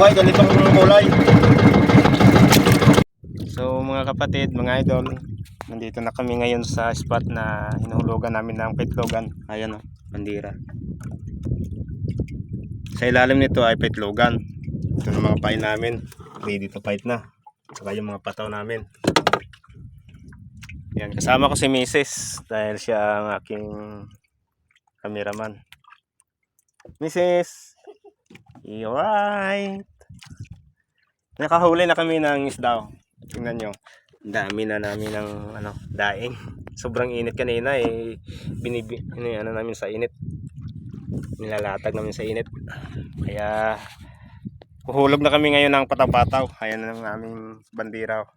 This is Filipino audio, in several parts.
buhay ganitong kulay. So mga kapatid, mga idol, nandito na kami ngayon sa spot na hinuhulugan namin ng petlogan. Ayan o, bandira. Sa ilalim nito ay petlogan. Ito na mga pain namin. Ready to fight na. Saka yung mga pataw namin. Yan, kasama ko si Mrs. dahil siya ang aking cameraman. Mrs. Alright. Nakahuli na kami ng isda. oh. Tingnan nyo. Dami na namin ng ano, daing. Sobrang init kanina eh. Binibi, ano, ano namin sa init. Nilalatag namin sa init. Kaya Huhulog na kami ngayon ng patapataw. Ayan ang aming bandira. oh.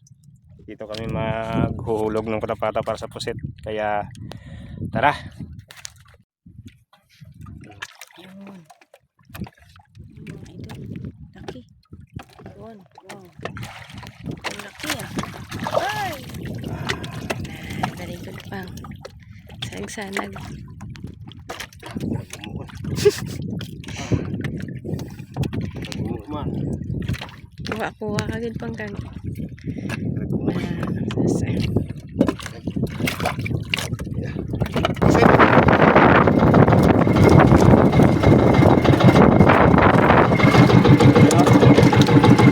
Dito kami maghuhulog ng patapataw para sa pusit. Kaya tara. Yun. Laki. Yun. Wow. Ang laki ah. Ay! Good pang. Sayang sanag. Kuha-kuha ka gid pang kag.